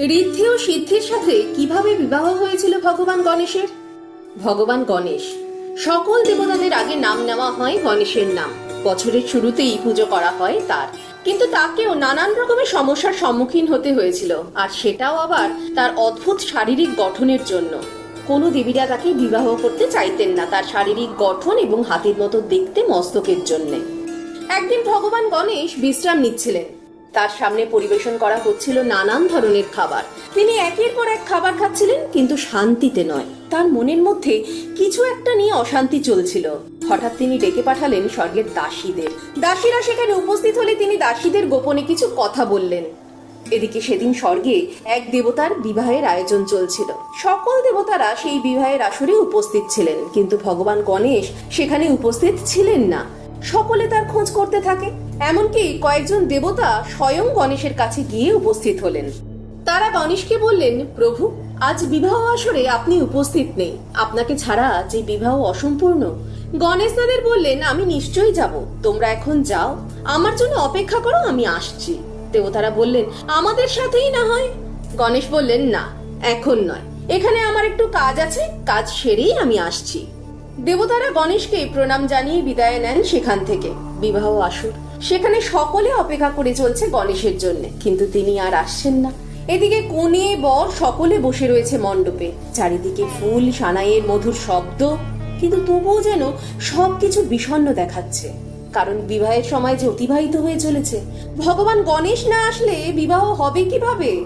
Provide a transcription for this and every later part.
ঋদ্ধি ও সিদ্ধির সাথে কীভাবে বিবাহ হয়েছিল ভগবান গণেশের? ভগবান গণেশ। সকল দেবতাদের আগে নাম নেওয়া হয় গণেশের নাম। বছরের শুরুতেই পুজো করা হয় তার। কিন্তু তাকেও নানান রকমের সমস্যার সম্মুখীন হতে হয়েছিল। আর সেটাও আবার তার অদ্ভুত শারীরিক গঠনের জন্য। কোনো দেবীরা তাকে বিবাহ করতে চাইতেন না তার শারীরিক গঠন এবং হাতের মতো দেখতে মস্তকের জন্যে। একদিন ভগবান গণেশ বিশ্রাম নিচ্ছিলেন। তার সামনে পরিবেশন করা হচ্ছিল নানান ধরনের খাবার। তিনি একের পর এক খাবার খাচ্ছিলেন, কিন্তু শান্তিতে নয়। তার মনের মধ্যে কিছু একটা নিয়ে অশান্তি চলছিল। হঠাৎ তিনি ডেকে পাঠালেন স্বর্গের দাসীদের। দাসীরা সেখানে উপস্থিত হলে তিনি দাসীদের গোপনে কিছু কথা বললেন। এদিকে সেদিন স্বর্গে এক দেবতার বিবাহের আয়োজন চলছিল। সকল দেবতারা সেই বিবাহের আসরে উপস্থিত ছিলেন, কিন্তু ভগবান গণেশ সেখানে উপস্থিত ছিলেন না। সকলে তার খোঁজ করতে থাকে। এমনকি কয়েকজন দেবতা স্বয়ং গণেশের কাছে গিয়ে উপস্থিত হলেন। তারা গণেশকে বললেন, প্রভু, আজ বিবাহ আসরে আপনি উপস্থিত নেই। আপনাকে ছাড়া যে বিবাহ অসম্পূর্ণ গণেশ তাদের বললেন, আমি নিশ্চয়ই যাব। তোমরা এখন যাও। আমার জন্য অপেক্ষা করো, আমি আসছি দেবতারা বললেন, আমাদের সাথেই না হয় গণেশ বললেন, না, এখন নয়। এখানে আমার একটু কাজ আছে। কাজ সেরেই আমি আসছি। দেবতারা গণেশকে প্রণাম জানিয়ে বিদায় নেন সেখান থেকে, বিবাহ আসর। সেখানে সকলে অপেক্ষা করে চলছে গণেশের জন্য, কিন্তু তিনি আর আসছেন না। এদিকে কোণে বর সকলে বসে রয়েছে মণ্ডপে। চারিদিকে ফুল, সানাইয়ের মধুর শব্দ, কিন্তু তবুও যেন সবকিছু বিষণ্ণ দেখাচ্ছে। কারণ বিবাহের সময় যে অতিবাহিত হয়ে চলেছে, ভগবান গণেশ না আসলে বিবাহ হবে কীভাবে?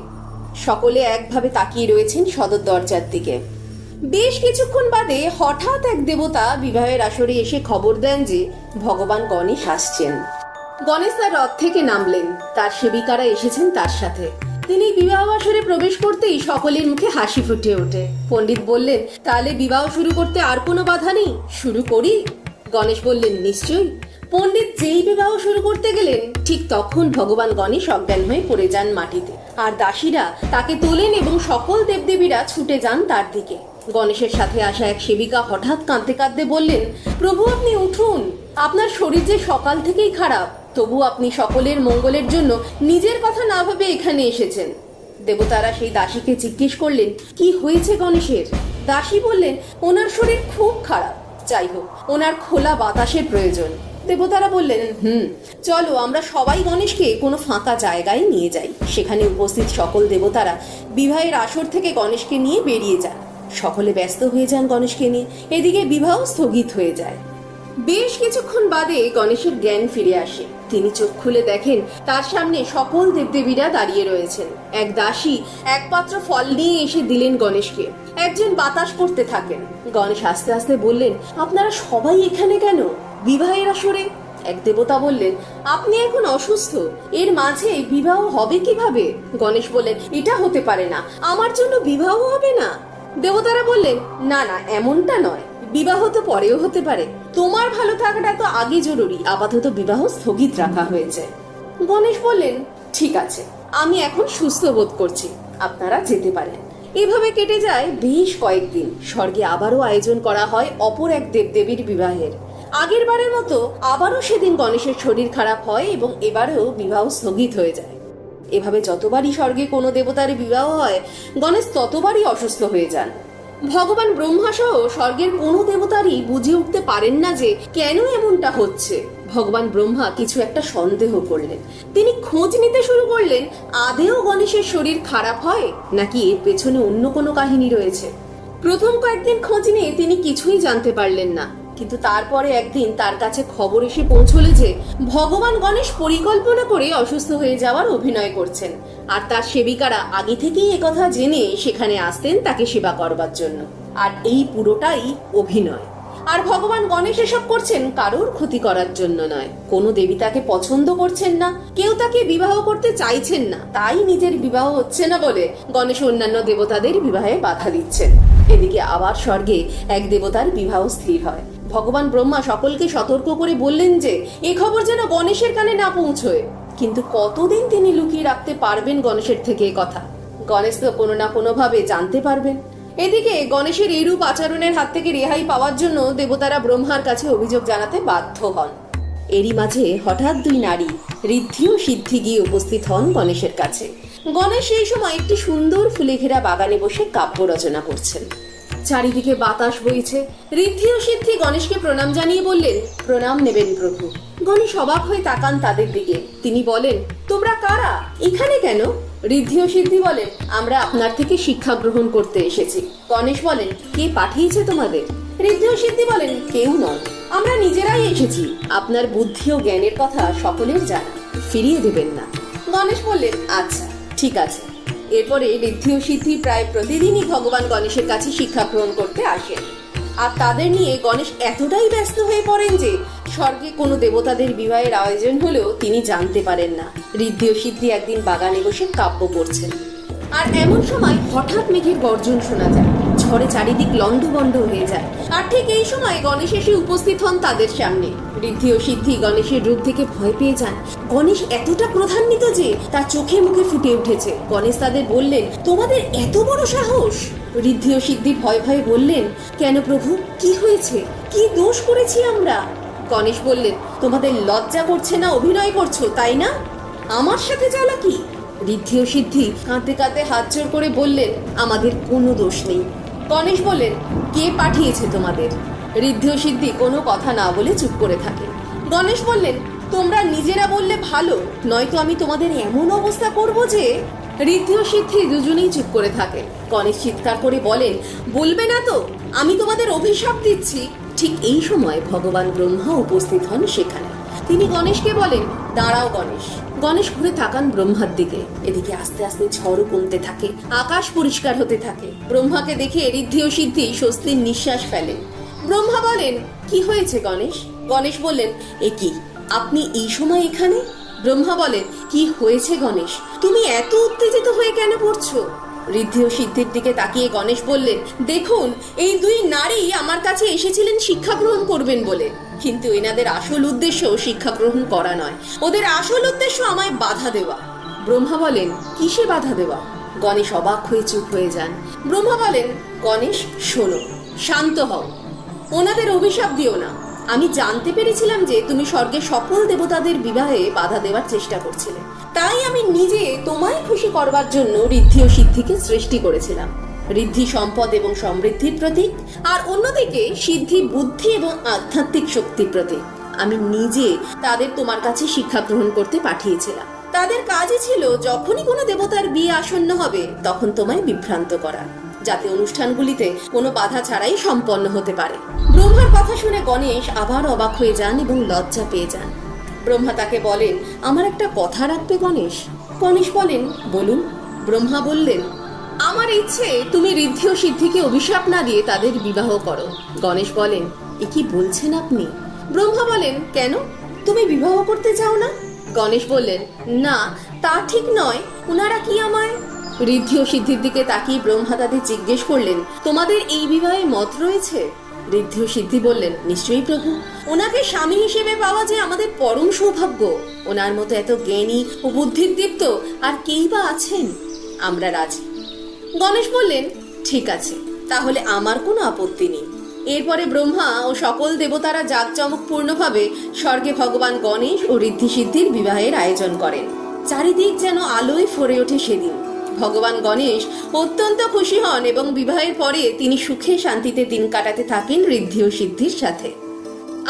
সকলে একভাবে তাকিয়ে রয়েছেন সদর দরজার দিকে। বেশ কিছুক্ষণ বাদে হঠাৎ এক দেবতা বিবাহের আসরে এসে খবর দেন যে ভগবান গণেশ আসছেন। গণেশ তার রথ থেকে নামলেন। তার সেবিকারা এসেছেন তার সাথে। তিনি বিবাহ আসরে প্রবেশ করতেই সকলের মুখে হাসি ফুটে ওঠে। পণ্ডিত বললেন, তাহলে বিবাহ শুরু করতে আর কোনো বাধা নেই, শুরু করি। গণেশ বললেন, নিশ্চয়ই। পণ্ডিত যেই বিবাহ শুরু করতে গেলেন, ঠিক তখন ভগবান গণেশ অজ্ঞান হয়ে পড়ে যান মাটিতে। আর দাসীরা তাকে তোলেন এবং সকল দেবদেবীরা ছুটে যান তার দিকে। গণেশের সাথে আসা এক সেবিকা হঠাৎ কাঁদতে কাঁদতে বললেন, প্রভু, আপনি উঠুন। আপনার শরীর যে সকাল থেকেই খারাপ, তবু আপনি সকলের মঙ্গলের জন্য নিজের কথা না ভেবে এখানে এসেছেন। দেবতারা সেই দাসীকে জিজ্ঞেস করলেন, কি হয়েছে গণেশের? দাসী বললেন, ওনার শরীর খুব খারাপ। যাই হোক, ওনার খোলা বাতাসের প্রয়োজন। দেবতারা বললেন, হুম, চলো আমরা সবাই গণেশকে কোনো ফাঁকা জায়গায় নিয়ে যাই। সেখানে উপস্থিত সকল দেবতারা বিবাহের আসর থেকে গণেশকে নিয়ে বেরিয়ে যান। সকলে ব্যস্ত হয়ে যান গণেশকে নিয়ে। এদিকে বিবাহ স্থগিত হয়ে যায়। বেশ কিছুক্ষণ বাদে গণেশের জ্ঞান ফিরে আসে। তিনি চোখ খুলে দেখেন, তার সামনে সকল দেবদেবীরা দাঁড়িয়ে রয়েছেন। এক দাসী এক পাত্র ফল নিয়ে এসে দিলেন গণেশকে। একজন বাতাস করতে থাকেন। গণেশ আস্তে আস্তে বললেন, আপনারা সবাই এখানে কেন? বিবাহের আসরে? এক দেবতা বললেন, আপনি এখন অসুস্থ। এর মাঝে বিবাহ হবে কীভাবে? গণেশ বললেন, এটা হতে পারে না। আমার জন্য বিবাহ হবে না। দেবতারা বললেন না না, এমনটা নয়। বিবাহ তো পরেও হতে পারে। তোমার ভালো থাকাটা তো আগে জরুরি। আপাতত বিবাহ স্থগিত রাখা হয়েছে। গণেশ বললেন, ঠিক আছে, আমি এখন সুস্থ বোধ করছি। আপনারা যেতে পারেন। এভাবে কেটে যায় বেশ কয়েকদিন। স্বর্গে আবারও আয়োজন করা হয় অপর এক দেবদেবীর বিবাহের। আগের বারের মতো আবারও সেদিন গণেশের শরীর খারাপ হয় এবং এবারেও বিবাহ স্থগিত হয়ে যায়। এভাবে যতবারই স্বর্গে কোনো দেবতার বিবাহ হয়, গণেশ ততবারই অসুস্থ হয়ে যান। ভগবান ব্রহ্মা সহ স্বর্গের কোনো দেবতারই বুঝে উঠতে পারেন না যে কেন এমনটা হচ্ছে। ভগবান ব্রহ্মা কিছু একটা সন্দেহ করলেন। তিনি খোঁজ নিতে শুরু করলেন, আদেও গণেশের শরীর খারাপ হয়, নাকি এর পেছনে অন্য কোনো কাহিনী রয়েছে? প্রথম কয়েকদিন খোঁজ নিয়ে তিনি কিছুই জানতে পারলেন না। কিন্তু তারপরে একদিন তার কাছে খবর এসে পৌঁছলো যে ভগবান গণেশ পরিকল্পনা করে অসুস্থ হয়ে যাওয়ার অভিনয় করছেন। আর তার সেবিকারা আগে থেকেই একথা জেনে সেখানে আসতেন তাকে সেবা করবার জন্য। আর এই পুরোটাই অভিনয়। আর ভগবান গণেশ এসব করছেন কারোর ক্ষতি করার জন্য নয়। কোনো দেবী তাকে পছন্দ করছেন না, কেউ তাকে বিবাহ করতে চাইছেন না, তাই নিজের বিবাহ হচ্ছে না বলে গণেশ অন্যান্য দেবতাদের বিবাহে বাধা দিচ্ছেন। এদিকে আবার স্বর্গে এক দেবতার বিবাহ স্থির হয়। ভগবান ব্রহ্মা সকলকে সতর্ক করে বললেন যে, এ খবর যেন গণেশের কানে না পৌঁছয়। কিন্তু কতদিন তিনি লুকিয়ে রাখতে পারবেন গণেশের থেকে এ কথা? গণেশ তো কোনো না কোনোভাবে জানতে পারবেন। এদিকে গণেশের এইরূপ আচরণের হাত থেকে রেহাই পাওয়ার জন্য দেবতারা ব্রহ্মার কাছে অভিযোগ জানাতে বাধ্য হন। এরই মাঝে হঠাৎ দুই নারী, ঋদ্ধি ও সিদ্ধি গিয়ে উপস্থিত হন গণেশের কাছে। গণেশ সেই সময় একটি সুন্দর ফুলে ঘেরা বাগানে বসে কাব্য রচনা করছেন। চারিদিকে বাতাস বইছে। ঋদ্ধি ও সিদ্ধি গণেশকে প্রণাম জানিয়ে বললেন, প্রণাম নেবেন প্রভু। গণেশ অবাক হয়ে তাকান তাদের দিকে। তিনি বলেন, তোমরা কারা? এখানে কেন? ঋদ্ধি ও সিদ্ধি বলেন, আমরা আপনার থেকে শিক্ষা গ্রহণ করতে এসেছি। গণেশ বলেন, কে পাঠিয়েছে তোমাদের? ঋদ্ধি ও সিদ্ধি বলেন, কেউ নয়। আমরা নিজেরাই এসেছি। আপনার বুদ্ধি ও জ্ঞানের কথা সকলের জানা। ফিরিয়ে দেবেন না। গণেশ বললেন আচ্ছা ঠিক আছে। এরপরে ঋদ্ধি ও সিদ্ধি প্রায় প্রতিদিনই ভগবান গণেশের কাছে শিক্ষা গ্রহণ করতে আসেন আর তাদের নিয়ে গণেশ এতটাই ব্যস্ত হয়ে পড়েন যে, স্বর্গে কোনো দেবতাদের বিবাহের আয়োজন হলেও তিনি জানতে পারেন না। ঋদ্ধি ও সিদ্ধি একদিন বাগানে বসে কাব্য করছেন। আর এমন সময় হঠাৎ মেঘের গর্জন শোনা যায়। ঝড়ে চারিদিক লণ্ডভণ্ড হয়ে যায়। আর ঠিক এই সময় গণেশ এসে উপস্থিত হন তাদের সামনে। ঋদ্ধি ও সিদ্ধি গণেশের রূপ থেকে ভয় পেয়ে যান। গণেশ এতটা প্রধান্বিত যে তার চোখে মুখে ফুটে উঠেছে। গণেশ তাদের বললেন, তোমাদের এত বড় সাহস? ঋদ্ধি ও সিদ্ধি ভয় ভয়ে বললেন, কেন প্রভু? কি হয়েছে? কি দোষ করেছি আমরা? গণেশ বললেন, তোমাদের লজ্জা করছে না, অভিনয় করছ, তাই না? আমার সাথে চালাকি ঋদ্ধি ও সিদ্ধি কাঁদতে কাঁদতে হাত জোর করে বললেন, আমাদের কোনো দোষ নেই। গণেশ বললেন কে পাঠিয়েছে তোমাদের? ঋদ্ধি ও সিদ্ধি কোনো কথা না বলে চুপ করে থাকে। গণেশ বললেন, তোমরা নিজেরা বললে ভালো, নয়তো আমি তোমাদের এমন অবস্থা করব যে ঋদ্ধি ও সিদ্ধি দুজনেই চুপ করে থাকে। গণেশ চিৎকার করে বলেন, বলবে না তো, আমি তোমাদের অভিশাপ দিচ্ছি। ঠিক এই সময় ভগবান ব্রহ্মা উপস্থিত হন সেখানে। তিনি গণেশকে বলেন, দাঁড়াও গণেশ। গণেশ ঘুরে তাকান ব্রহ্মার দিকে। এদিকে আস্তে আস্তে ঝড়ও কমতে থাকে, আকাশ পরিষ্কার হতে থাকে। ব্রহ্মাকে দেখে ঋদ্ধি ও সিদ্ধি স্বস্তির নিঃশ্বাস ফেলেন ব্রহ্মা বলেন, কি হয়েছে গণেশ? গণেশ বললেন, এ কি, আপনি এই সময় এখানে? ব্রহ্মা বলেন, কি হয়েছে গণেশ? তুমি এত উত্তেজিত হয়ে কেন পড়ছো? ঋদ্ধি ও সিদ্ধির দিকে তাকিয়ে গণেশ বললেন, দেখুন, এই দুই নারী আমার কাছে এসেছিলেন শিক্ষা গ্রহণ করবেন বলে। কিন্তু এনাদের আসল উদ্দেশ্য শিক্ষা গ্রহণ করা নয়। ওদের আসল উদ্দেশ্য আমায় বাধা দেওয়া। ব্রহ্মা বলেন, কিসে বাধা দেওয়া? গণেশ অবাক হয়ে চুপ হয়ে যান। ব্রহ্মা বলেন, গণেশ, শোনো, শান্ত হও। ওনাদের অভিশাপ দিও না। আমি জানতে পেরেছিলাম যে তুমি স্বর্গে সকল দেবতাদের বিবাহে বাধা দেওয়ার চেষ্টা করছিলে। তাই আমি নিজে তোমায় খুশি করবার জন্য ঋদ্ধি ও সিদ্ধিকে সৃষ্টি করেছিলাম। ঋদ্ধি সম্পদ এবং সমৃদ্ধির প্রতীক, আর অন্যদিকে সিদ্ধি বুদ্ধি এবং আধ্যাত্মিক শক্তির প্রতীক। আমি নিজে তাদের তোমার কাছে শিক্ষা গ্রহণ করতে পাঠিয়েছিলাম। তাদের কাজই ছিল, যখনই কোনো দেবতার বিয়ে আসন্ন হবে, তখন তোমায় বিভ্রান্ত করা, যাতে অনুষ্ঠানগুলিতে কোনো বাধা ছাড়াই সম্পন্ন হতে পারে। ব্রহ্মার কথা শুনে গণেশ আবার অবাক হয়ে যান এবং লজ্জা পেয়ে যান। ব্রহ্মা তাকে বলেন, আমার একটা কথা রাখবে গণেশ। গণেশ বলেন, বলুন। ব্রহ্মা বললেন, আমার ইচ্ছে, তুমি ঋদ্ধি ও সিদ্ধিকে অভিশাপ না দিয়ে তাদের বিবাহ করো। গণেশ বলেন, এ কি বলছেন আপনি? ব্রহ্মা বলেন, কেন? তুমি বিবাহ করতে চাও না? গণেশ বললেন, না, তা ঠিক নয়। ওনারা কি আমায়? ঋদ্ধি ও সিদ্ধির দিকে তাকিয়ে ব্রহ্মা তাদের জিজ্ঞেস করলেন, তোমাদের এই বিবাহে মত রয়েছে? ঋদ্ধি সিদ্ধি বললেন, নিশ্চয়ই প্রভু। ওনাকে স্বামী হিসেবে পাওয়া যে আমাদের পরম সৌভাগ্য। ওনার মতো এত জ্ঞানী ও বুদ্ধিদীপ্ত আর কেই বা আছেন? আমরা রাজি। গণেশ বললেন, ঠিক আছে, তাহলে আমার কোনো আপত্তি নেই। এরপরে ব্রহ্মা ও সকল দেবতারা জাঁকজমকপূর্ণভাবে স্বর্গে ভগবান গণেশ ও ঋদ্ধি সিদ্ধির বিবাহের আয়োজন করেন। চারিদিক যেন আলোয় ফরে ওঠে সেদিন। ভগবান গণেশ অত্যন্ত খুশি হন এবং বিবাহের পরে তিনি সুখে শান্তিতে দিন কাটাতে থাকেন ঋদ্ধি ও সিদ্ধির সাথে।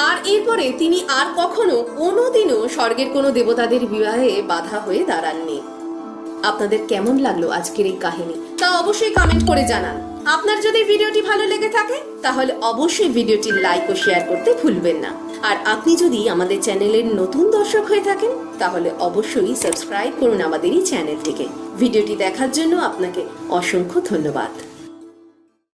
আর এরপরে তিনি আর কখনো কোনোদিনও স্বর্গের কোনো দেবতাদের বিবাহে বাধা হয়ে দাঁড়াননি। আপনাদের কেমন লাগল আজকের এই কাহিনী? তা অবশ্যই কমেন্ট করে জানান। আপনার যদি ভিডিওটি ভালো লেগে থাকে, তাহলে অবশ্যই ভিডিওটি লাইক ও শেয়ার করতে ভুলবেন না। আর আপনি যদি আমাদের চ্যানেলের নতুন দর্শক হয়ে থাকেন, তাহলে অবশ্যই সাবস্ক্রাইব করুন আমাদের এই চ্যানেলটিকে। ভিডিওটি দেখার জন্য আপনাকে অসংখ্য ধন্যবাদ।